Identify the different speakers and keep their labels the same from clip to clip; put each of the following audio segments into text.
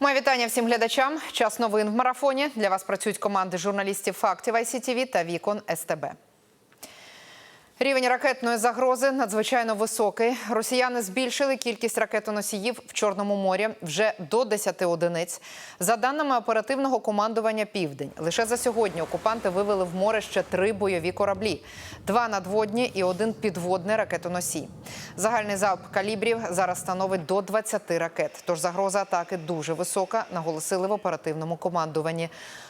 Speaker 1: Моє вітання всім глядачам. Час новин в марафоні. Для вас працюють команди журналістів фактів ICTV та вікон СТБ. Рівень ракетної загрози надзвичайно високий. Росіяни збільшили кількість ракетоносіїв в Чорному морі вже до 10 одиниць. За даними оперативного командування Південь, лише за сьогодні окупанти вивели в море ще три бойові кораблі: два надводні і один підводний ракетоносій. Загальний залп калібрів зараз становить до 20 ракет. Тож загроза атаки дуже висока, наголосили в оперативному командуванні.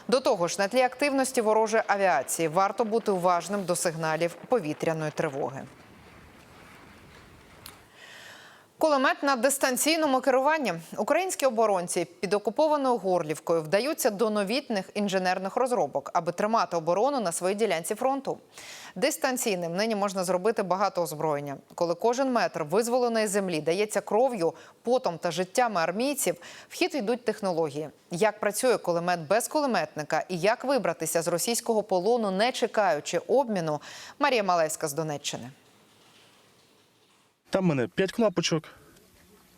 Speaker 1: До того ж, на тлі активності ворожої авіації варто бути уважним до сигналів повітряної тривоги. Кулемет на дистанційному керуванні. Українські оборонці під окупованою Горлівкою вдаються до новітних інженерних розробок, аби тримати оборону на своїй ділянці фронту. Дистанційним нині можна зробити багато озброєння. Коли кожен метр визволеної землі дається кров'ю, потом та життями армійців, в хід йдуть технології. Як працює кулемет без кулеметника і як вибратися з російського полону, не чекаючи обміну, Марія Малевська з Донеччини.
Speaker 2: Там в мене 5 кнопочок,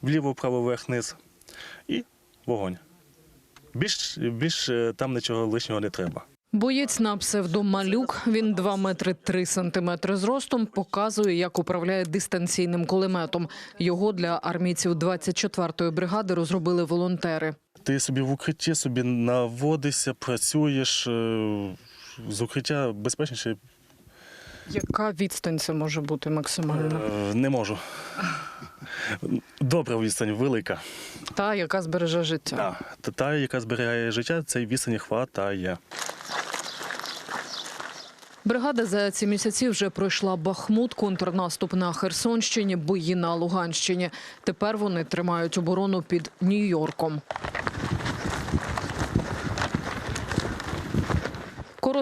Speaker 2: вліво, вправо, вверх, низ і вогонь. Більш, більш е, там нічого лишнього не треба.
Speaker 3: Боєць на псевдо Малюк, він 2 метри 3 сантиметри зростом, показує, як управляє дистанційним кулеметом. Його для армійців 24-ї бригади розробили волонтери.
Speaker 2: Ти собі в укритті собі наводишся, працюєш. е, З укриття безпечніше
Speaker 3: Яка відстань це може бути максимально?
Speaker 2: е, не можу. Добра відстань, велика.
Speaker 3: Та, яка збереже життя.
Speaker 2: Да. Та, та, яка зберігає життя, цей відстані хватає.
Speaker 3: Бригада за ці місяці вже пройшла Бахмут, контрнаступ на Херсонщині, бої на Луганщині. Тепер вони тримають оборону під Нью-Йорком.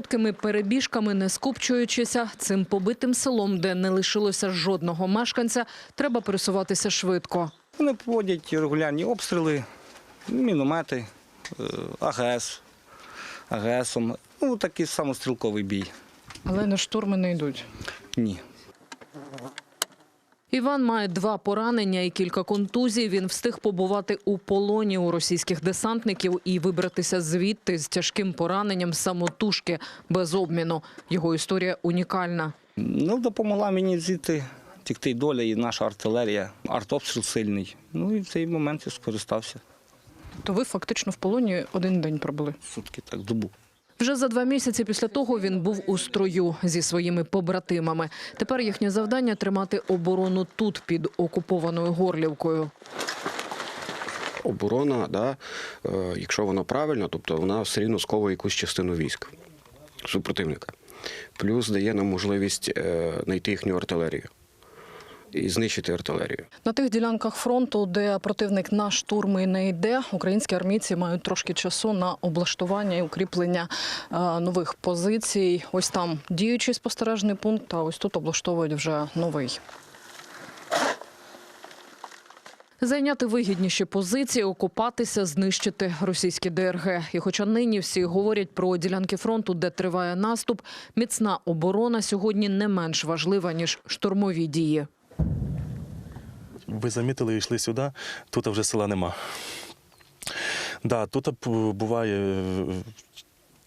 Speaker 3: Короткими перебіжками, не скупчуючися, цим побитим селом, де не лишилося жодного мешканця, треба пересуватися швидко.
Speaker 4: Вони проводять регулярні обстріли, міномети, е, АГС, АГСом. Ну, такий самострілковий бій.
Speaker 3: Але на штурми не йдуть.
Speaker 4: Ні.
Speaker 3: Іван має два поранення і кілька контузій. Він встиг побувати у полоні у російських десантників і вибратися звідти з тяжким пораненням самотужки без обміну. Його історія унікальна.
Speaker 4: Ну, допомогла мені звідти тікти доля і наша артилерія, артобстріл сильний. Ну і в цей момент я скористався.
Speaker 3: То ви фактично в полоні один день пробули.
Speaker 4: Сутки так, добу.
Speaker 3: Вже за два місяці після того він був у строю зі своїми побратимами. Тепер їхнє завдання тримати оборону тут під окупованою Горлівкою.
Speaker 5: оборона, да, е, якщо вона правильна, тобто вона все рівно сковує якусь частину військ супротивника. Плюс дає нам можливість е, знайти їхню артилерію і знищити артилерію.
Speaker 3: На тих ділянках фронту, де противник на штурми не йде, українські армійці мають трошки часу на облаштування і укріплення е, нових позицій. Ось там діючий спостережний пункт, а ось тут облаштовують вже новий. Зайняти вигідніші позиції, окупатися, знищити російські ДРГ. І хоча нині всі говорять про ділянки фронту, де триває наступ, міцна оборона сьогодні не менш важлива ніж штурмові дії.
Speaker 2: Ви замітили, йшли сюди, тут вже села нема. Да, тут буває е,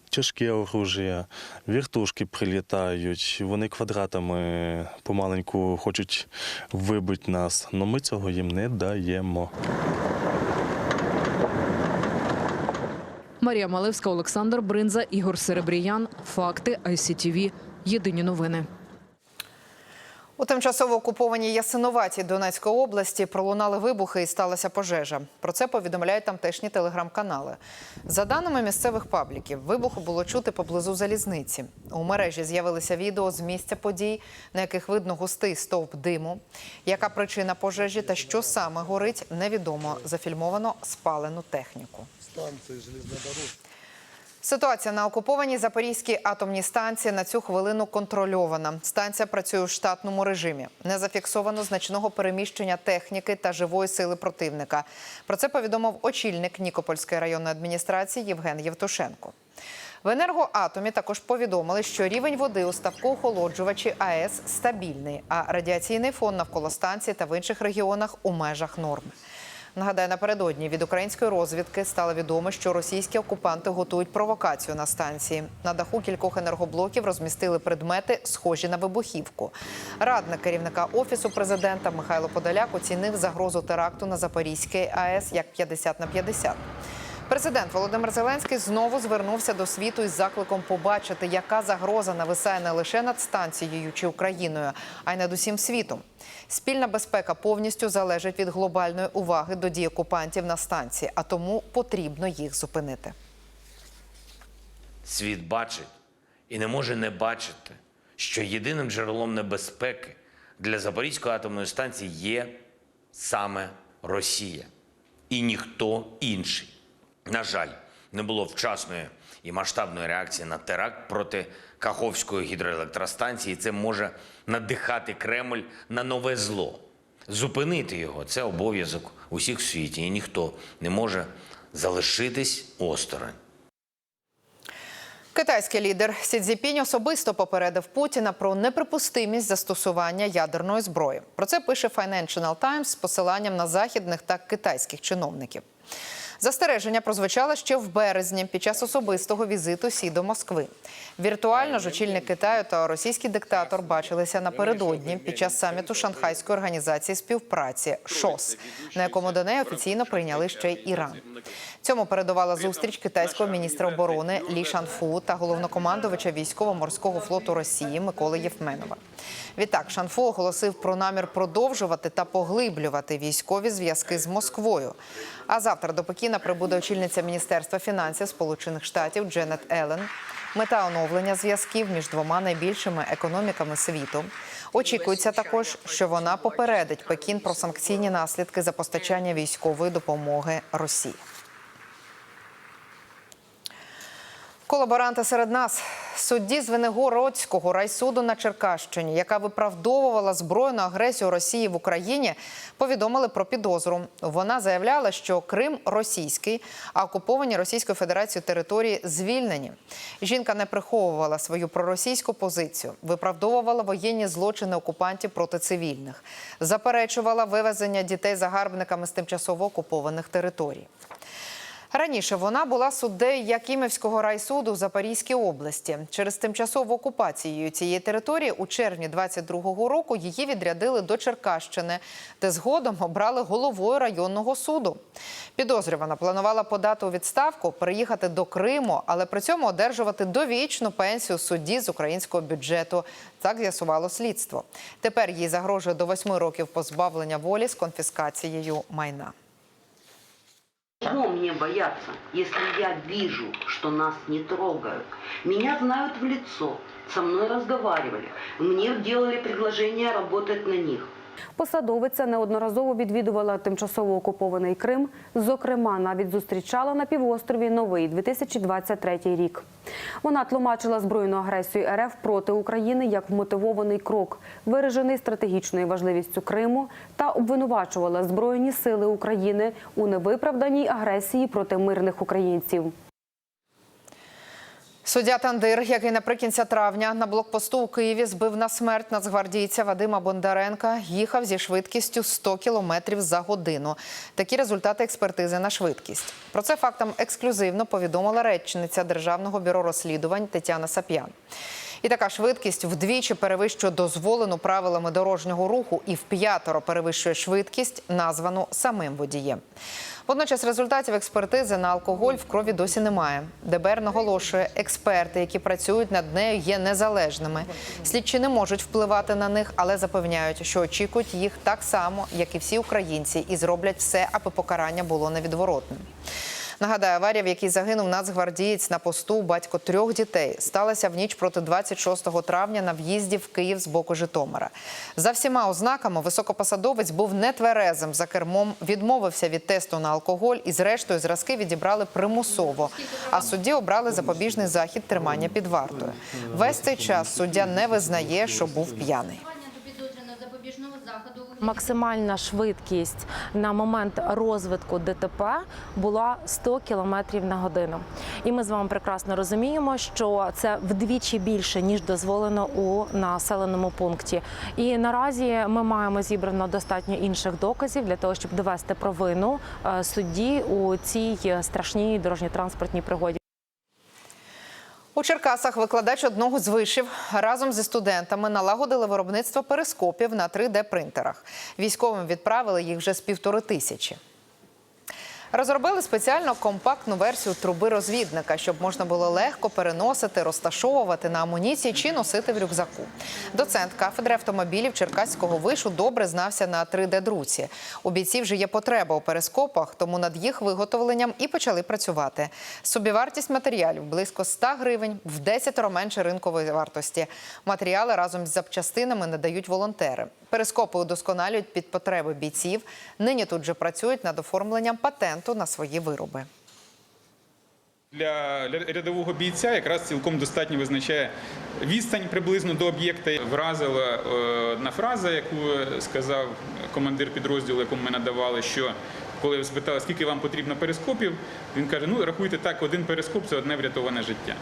Speaker 2: тяжке оружие, вертушки прилітають, вони квадратами помаленьку хочуть вибити нас, але ми цього їм не даємо.
Speaker 3: Марія Малевська, Олександр Бринза, Ігор Серебріян. Факти ICTV. Єдині новини.
Speaker 1: У тимчасово окупованій Ясиноватій Донецької області пролунали вибухи і сталася пожежа. Про це повідомляють тамтешні телеграм-канали. За даними місцевих пабліків, вибуху було чути поблизу залізниці. У мережі з'явилися відео з місця подій, на яких видно густий стовп диму. Яка причина пожежі та що саме горить, невідомо. Зафільмовано спалену техніку. Ситуація на окупованій Запорізькій атомній станції на цю хвилину контрольована. Станція працює у штатному режимі. Не зафіксовано значного переміщення техніки та живої сили противника. Про це повідомив очільник Нікопольської районної адміністрації Євген Євтушенко. В енергоатомі також повідомили, що рівень води у ставку охолоджувачі АЕС стабільний, а радіаційний фон навколо станції та в інших регіонах у межах норми. Нагадаю, напередодні від української розвідки стало відомо, що російські окупанти готують провокацію на станції. На даху кількох енергоблоків розмістили предмети, схожі на вибухівку. Радник керівника офісу президента Михайло Подоляк оцінив загрозу теракту на Запорізькій АЕС як 50 на 50. Президент Володимир Зеленський знову звернувся до світу із закликом побачити, яка загроза нависає не лише над станцією чи Україною, а й над усім світом. Спільна безпека повністю залежить від глобальної уваги до дій окупантів на станції, а тому потрібно їх зупинити.
Speaker 6: Світ бачить і не може не бачити, що єдиним джерелом небезпеки для Запорізької атомної станції є саме Росія і ніхто інший. На жаль, не було вчасної і масштабної реакції на теракт проти Каховської гідроелектростанції. Це може надихати Кремль на нове зло. Зупинити його це обов'язок усіх в світі, і ніхто не може залишитись осторонь.
Speaker 1: Китайський лідер Сі Цзіпінь особисто попередив Путіна про неприпустимість застосування ядерної зброї. Про це пише Financial Times з посиланням на західних та китайських чиновників. Застереження прозвучало ще в березні під час особистого візиту Сі до Москви. Віртуально ж очільник Китаю та російський диктатор бачилися напередодні під час саміту Шанхайської організації співпраці ШОС, на якому до неї офіційно прийняли ще й Іран. Цьому передувала зустріч китайського міністра оборони Лі Шанфу та головнокомандувача військово-морського флоту Росії Миколи Єфменова. Відтак Шанфу оголосив про намір продовжувати та поглиблювати військові зв'язки з Москвою. А завтра до Пекіна прибуде очільниця Міністерства фінансів Сполучених Штатів Дженет Елен. Мета оновлення зв'язків між двома найбільшими економіками світу. Очікується також, що вона попередить Пекін про санкційні наслідки за постачання військової допомоги Росії. Колаборанти серед нас судді Звенигородського райсуду на Черкащині, яка виправдовувала збройну агресію Росії в Україні, повідомили про підозру. Вона заявляла, що Крим російський, а окуповані Російською Федерацією території звільнені. Жінка не приховувала свою проросійську позицію, виправдовувала воєнні злочини окупантів проти цивільних, заперечувала вивезення дітей загарбниками з тимчасово окупованих територій. Раніше вона була суддею Якимівського райсуду в Запорізькій області. Через тимчасову окупацію цієї території у червні 22-го року її відрядили до Черкащини, де згодом обрали головою районного суду. Підозрювана планувала подати у відставку, переїхати до Криму, але при цьому одержувати довічну пенсію судді з українського бюджету. Так з'ясувало слідство. Тепер їй загрожує до восьми років позбавлення волі з конфіскацією майна.
Speaker 7: Чего мне бояться, если я вижу, что нас не трогают? Меня знают в лицо, со мной разговаривали, мне делали предложение работать на них.
Speaker 8: Посадовиця неодноразово відвідувала тимчасово окупований Крим. Зокрема, навіть зустрічала на півострові новий 2023 рік. Вона тлумачила збройну агресію РФ проти України як вмотивований крок, виражений стратегічною важливістю Криму, та обвинувачувала Збройні сили України у невиправданій агресії проти мирних українців.
Speaker 1: Суддя Тандир, який наприкінці травня на блокпосту у Києві збив на смерть нацгвардійця Вадима Бондаренка, їхав зі швидкістю 100 км за годину. Такі результати експертизи на швидкість. Про це фактом ексклюзивно повідомила речниця Державного бюро розслідувань Тетяна Сап'ян. І така швидкість вдвічі перевищує дозволену правилами дорожнього руху і вп'ятеро перевищує швидкість, названу самим водієм. Водночас результатів експертизи на алкоголь в крові досі немає. ДБР наголошує, експерти, які працюють над нею, є незалежними. Слідчі не можуть впливати на них, але запевняють, що очікують їх так само, як і всі українці, і зроблять все, аби покарання було невідворотним. Нагадаю, аварія, в якій загинув нацгвардієць на посту батько трьох дітей, сталася в ніч проти 26 травня на в'їзді в Київ з боку Житомира. За всіма ознаками високопосадовець був нетверезим за кермом, відмовився від тесту на алкоголь і, зрештою, зразки відібрали примусово. А судді обрали запобіжний захід тримання під вартою. Весь цей час суддя не визнає, що був п'яний.
Speaker 9: запобіжного Максимальна швидкість на момент розвитку ДТП була 100 км на годину. І ми з вами прекрасно розуміємо, що це вдвічі більше ніж дозволено у населеному пункті. І наразі ми маємо зібрано достатньо інших доказів для того, щоб довести провину е, судді у цій страшній дорожньо-транспортній пригоді.
Speaker 1: У Черкасах викладач одного з вишів разом зі студентами налагодили виробництво перископів на 3D-принтерах. Військовим відправили їх вже з півтори тисячі. Розробили спеціально компактну версію труби розвідника, щоб можна було легко переносити, розташовувати на амуніції чи носити в рюкзаку. Доцент кафедри автомобілів Черкаського вишу добре знався на 3D-друці. У бійців вже є потреба у перископах, тому над їх виготовленням і почали працювати. Собівартість матеріалів близько 100 гривень, в 10 менше ринкової вартості. Матеріали разом з запчастинами надають волонтери. Перископи удосконалюють під потреби бійців. Нині тут же працюють над оформленням патенту на свої вироби.
Speaker 10: Для рядового бійця якраз цілком достатньо визначає відстань приблизно до об'єкта. Вразила е, одна фраза, яку сказав командир підрозділу, якому ми надавали, що коли спитали, скільки вам потрібно перископів, він каже: ну рахуйте так, один перископ це одне врятоване життя.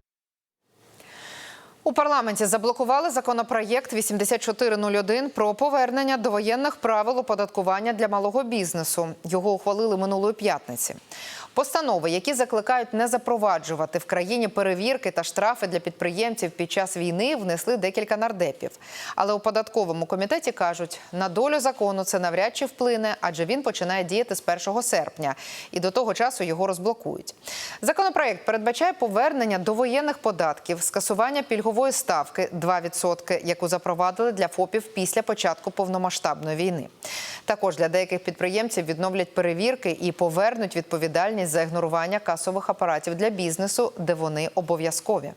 Speaker 1: У парламенті заблокували законопроєкт 8401 про повернення до воєнних правил оподаткування для малого бізнесу. Його ухвалили минулої п'ятниці. Постанови, які закликають не запроваджувати в країні перевірки та штрафи для підприємців під час війни, внесли декілька нардепів. Але у податковому комітеті кажуть, на долю закону це навряд чи вплине, адже він починає діяти з 1 серпня, і до того часу його розблокують. Законопроект передбачає повернення до воєнних податків, скасування пільгової ставки 2%, яку запровадили для ФОПів після початку повномасштабної війни. Також для деяких підприємців відновлять перевірки і повернуть відповідальність за ігнорування касових апаратів для бізнесу, де вони обов'язкові.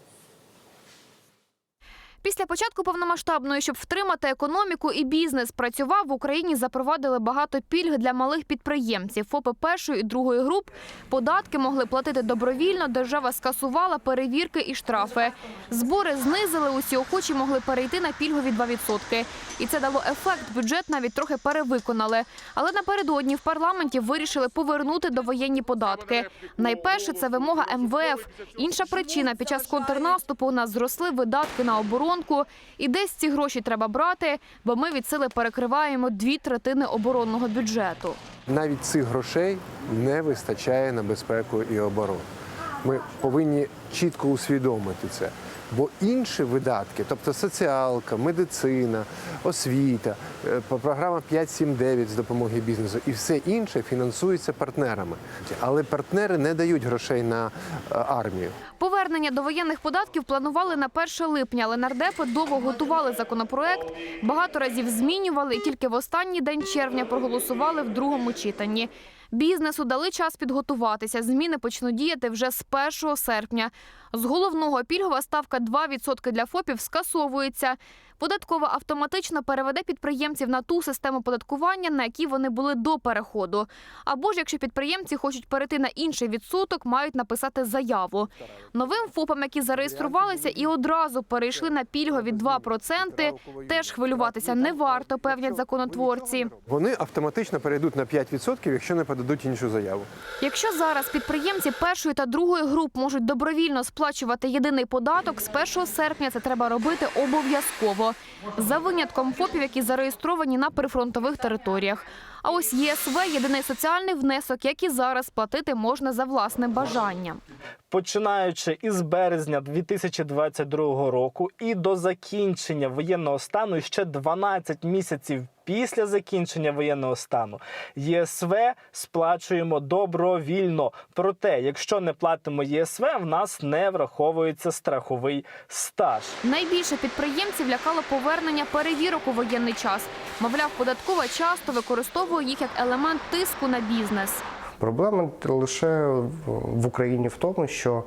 Speaker 11: Після початку повномасштабної, щоб втримати економіку і бізнес працював в Україні, запровадили багато пільг для малих підприємців. ФОПи першої і другої груп податки могли платити добровільно. Держава скасувала перевірки і штрафи. Збори знизили. Усі охочі могли перейти на пільгові 2%. І це дало ефект. Бюджет навіть трохи перевиконали. Але напередодні в парламенті вирішили повернути довоєнні податки. Найперше це вимога МВФ. Інша причина під час контрнаступу у нас зросли видатки на оборонку. І десь ці гроші треба брати, бо ми від сили перекриваємо дві третини оборонного бюджету.
Speaker 12: Навіть цих грошей не вистачає на безпеку і оборону. Ми повинні чітко усвідомити це. Бо інші видатки, тобто соціалка, медицина, освіта, е, програма 5-7-9 з допомоги бізнесу і все інше фінансується партнерами. Але партнери не дають грошей на е, армію.
Speaker 11: Повернення до воєнних податків планували на 1 липня, але нардепи довго готували законопроект, багато разів змінювали і тільки в останній день червня проголосували в другому читанні. Бізнесу дали час підготуватися. Зміни почнуть діяти вже з 1 серпня. З головного пільгова ставка 2% для ФОПів скасовується. Податкова автоматично переведе підприємців на ту систему податкування, на якій вони були до переходу. Або ж якщо підприємці хочуть перейти на інший відсоток, мають написати заяву. Новим ФОПам, які зареєструвалися і одразу перейшли на пільгові 2%, теж хвилюватися не варто, певнять законотворці.
Speaker 12: Вони автоматично перейдуть на 5%, якщо не подадуть іншу заяву.
Speaker 11: Якщо зараз підприємці першої та другої груп можуть добровільно сплачувати єдиний податок, з 1 серпня це треба робити обов'язково. За винятком ФОПів, які зареєстровані на прифронтових територіях. А ось ЄСВ – єдиний соціальний внесок, як і зараз платити можна за власним бажанням.
Speaker 13: Починаючи із березня 2022 року і до закінчення воєнного стану ще 12 місяців після закінчення воєнного стану ЄСВ сплачуємо добровільно. Проте, якщо не платимо ЄСВ, в нас не враховується страховий стаж.
Speaker 11: Найбільше підприємців лякало повернення перевірок у воєнний час. Мовляв, податкова часто використовує їх як елемент тиску на бізнес.
Speaker 14: Проблема лише в Україні в тому, що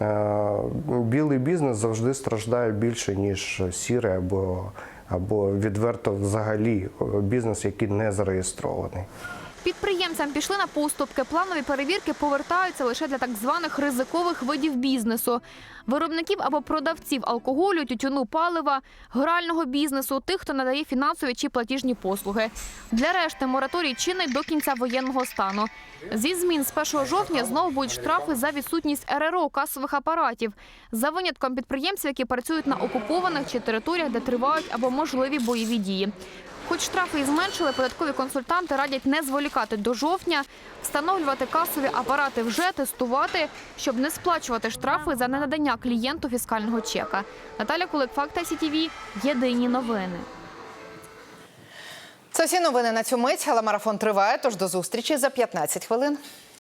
Speaker 14: е, білий бізнес завжди страждає більше, ніж сірий або, або відверто взагалі бізнес, який не зареєстрований.
Speaker 11: Підприємцям пішли на поступки. Планові перевірки повертаються лише для так званих ризикових видів бізнесу. Виробників або продавців алкоголю, тютюну, палива, грального бізнесу, тих, хто надає фінансові чи платіжні послуги. Для решти мораторій чинний до кінця воєнного стану. Зі змін з 1 жовтня знову будуть штрафи за відсутність РРО касових апаратів, за винятком підприємців, які працюють на окупованих чи територіях, де тривають або можливі бойові дії. Хоч штрафи і зменшили, податкові консультанти радять не зволікати до жовтня, встановлювати касові апарати вже, тестувати, щоб не сплачувати штрафи за ненадання клієнту фіскального чека. Наталя Кулик, Факта СІТІВІ. Єдині новини.
Speaker 1: Це всі новини на цю мить, але марафон триває. Тож до зустрічі за 15 хвилин.